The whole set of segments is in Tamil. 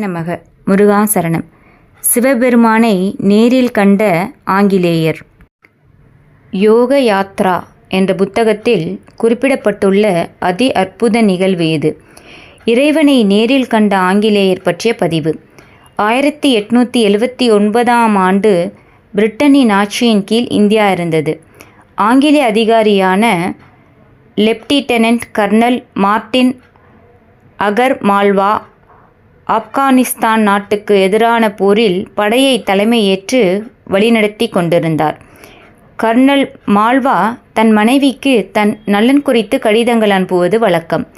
நமக முருகாசரணம். சிவபெருமானை நேரில் கண்ட ஆங்கிலேயர். யோக யாத்ரா என்ற புத்தகத்தில் குறிப்பிடப்பட்டுள்ள அதி அற்புத நிகழ்வு இது. இறைவனை நேரில் கண்ட ஆங்கிலேயர் பற்றிய பதிவு. ஆயிரத்தி எட்நூற்றி எழுவத்தி ஒன்பதாம் ஆண்டு பிரிட்டனின் ஆட்சியின் கீழ் இந்தியா இருந்தது. ஆங்கிலேய அதிகாரியான lieutenant colonel Martin Agar Malwa Afghanistan நாட்டுக்கு எதிரான போரில் படையை தலைமையேற்று வழிநடத்தி கொண்டிருந்தார். கர்னல் மால்வா தன் மனைவிக்கு தன் நலன் குறித்து கடிதங்கள் அனுப்புவது வழக்கம்.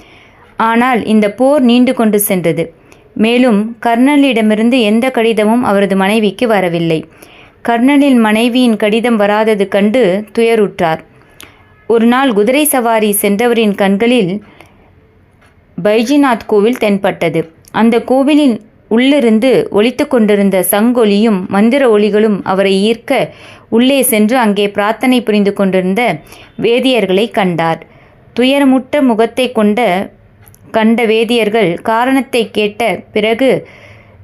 ஆனால் இந்த போர் நீண்டு கொண்டு சென்றது. மேலும் கர்னலிடமிருந்து எந்த கடிதமும் அவரது மனைவிக்கு வரவில்லை. கர்னலின் மனைவியின் கடிதம் வராதது கண்டு துயருற்றார். ஒரு நாள் குதிரை சவாரி சென்றவரின் கண்களில் பைஜிநாத் கோவில் தென்பட்டது. அந்த கோவிலின் உள்ளிருந்து ஒழித்து கொண்டிருந்த சங்கொலியும் மந்திர ஒளிகளும் அவரை ஈர்க்க உள்ளே சென்று அங்கே பிரார்த்தனை புரிந்து கொண்டிருந்த வேதியர்களை கண்டார். துயரமுற்ற முகத்தை கொண்ட கண்ட வேதியர்கள் காரணத்தை கேட்ட பிறகு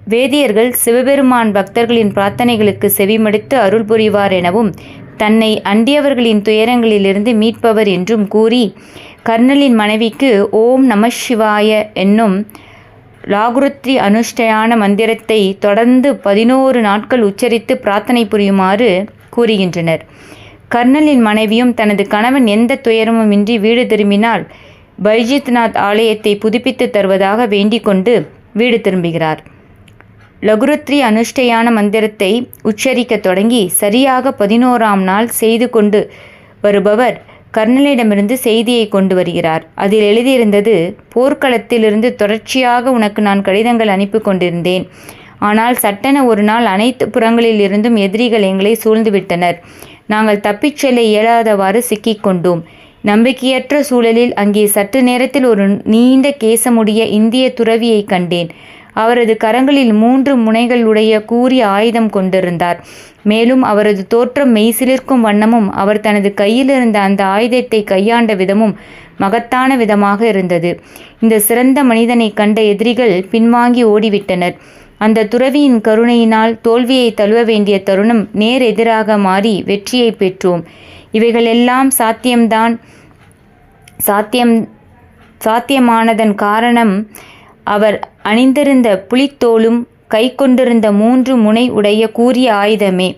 வேதியர்கள் சிவபெருமான் பக்தர்களின் பிரார்த்தனைகளுக்கு செவிமடுத்து அருள் புரிவார் எனவும் தன்னை அண்டியவர்களின் துயரங்களிலிருந்து மீட்பவர் என்றும் கூறி கர்ணலின் மனைவிக்கு ஓம் நம சிவாய என்னும் லாகுருத்ரி அனுஷ்டயான மந்திரத்தை தொடர்ந்து பதினோரு நாட்கள் உச்சரித்து பிரார்த்தனை புரியுமாறு கூறுகின்றனர். கர்னலின் மனைவியும் தனது கணவன் எந்த துயரமுமின்றி வீடு திரும்பினால் பைஜித்நாத் ஆலயத்தை புதுப்பித்து தருவதாக வேண்டிக் கொண்டு வீடு திரும்புகிறார். லகுருத்ரி அனுஷ்டையான மந்திரத்தை உச்சரிக்க தொடங்கி சரியாக பதினோராம் நாள் செய்து கொண்டு வருபவர் கர்னலிடமிருந்து செய்தியை கொண்டு வருகிறார். அதில் எழுதியிருந்தது போர்க்களத்திலிருந்து தொடர்ச்சியாக உனக்கு நான் கடிதங்கள் அனுப்பி கொண்டிருந்தேன். ஆனால் சட்டென ஒரு நாள் அனைத்து புறங்களில் இருந்தும் எதிரிகள் எங்களை சூழ்ந்துவிட்டனர் நாங்கள் தப்பிச் செல்ல இயலாதவாறு சிக்கிக்கொண்டோம் நம்பிக்கையற்ற சூழலில் அங்கே சற்று நேரத்தில் ஒரு நீண்ட கேசமுடைய இந்திய துறவியை கண்டேன். அவரது கரங்களில் மூன்று முனைகள் உடைய கூறிய ஆயுதம் கொண்டிருந்தார். மேலும் அவரது தோற்றம் மெய்சிலிருக்கும் வண்ணமும் அவர் தனது கையில் இருந்த அந்த ஆயுதத்தை கையாண்ட விதமும் மகத்தான விதமாக இருந்தது. இந்த சிறந்த மனிதனை கண்ட எதிரிகள் பின்வாங்கி ஓடிவிட்டனர். அந்த துறவியின் கருணையினால் தோல்வியை தழுவ வேண்டிய தருணம் நேர் எதிராக மாறி வெற்றியை பெற்றோம். இவைகளெல்லாம் சாத்தியம்தான் சாத்தியம் சாத்தியமானதன் காரணம் அவர் அணிந்திருந்த புலித்தோலும் கை கொண்டிருந்த மூன்று முனை உடைய கூறிய ஆயுதமே.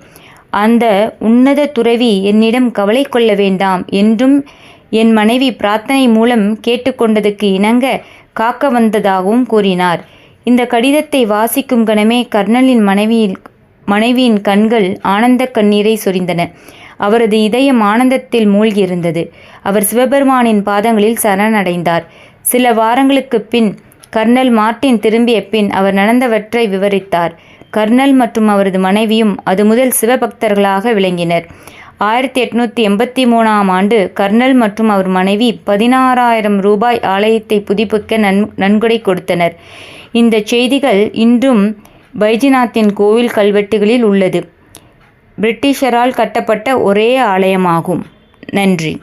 அந்த உன்னத துறவி என்னிடம் கவலை கொள்ள வேண்டாம் என்றும் என் மனைவி பிரார்த்தனை மூலம் கேட்டுக்கொண்டதுக்கு இணங்க காக்க வந்ததாகவும் கூறினார். இந்த கடிதத்தை வாசிக்கும் கணமே கர்னலின் மனைவியில் மனைவியின் கண்கள் ஆனந்த கண்ணீரை சொரிந்தன. அவரது இதயம் ஆனந்தத்தில் மூழ்கியிருந்தது. அவர் சிவபெருமானின் பாதங்களில் சரணடைந்தார். சில வாரங்களுக்கு பின் கர்னல் மார்ட்டின் திரும்பிய பின் அவர் நடந்தவற்றை விவரித்தார். கர்னல் மற்றும் அவரது மனைவியும் அது முதல் சிவபக்தர்களாக விளங்கினர். ஆயிரத்தி எட்நூற்றி எண்பத்தி மூணாம் ஆண்டு கர்னல் மற்றும் அவர் மனைவி பதினாறாயிரம் ரூபாய் ஆலயத்தை புதுப்பிக்க நன் நன்கொடை கொடுத்தனர். இந்த செய்திகள் இன்றும் பைஜிநாத்தின் கோவில் கல்வெட்டுகளில் உள்ளது. பிரிட்டிஷரால் கட்டப்பட்ட ஒரே ஆலயமாகும். நன்றி.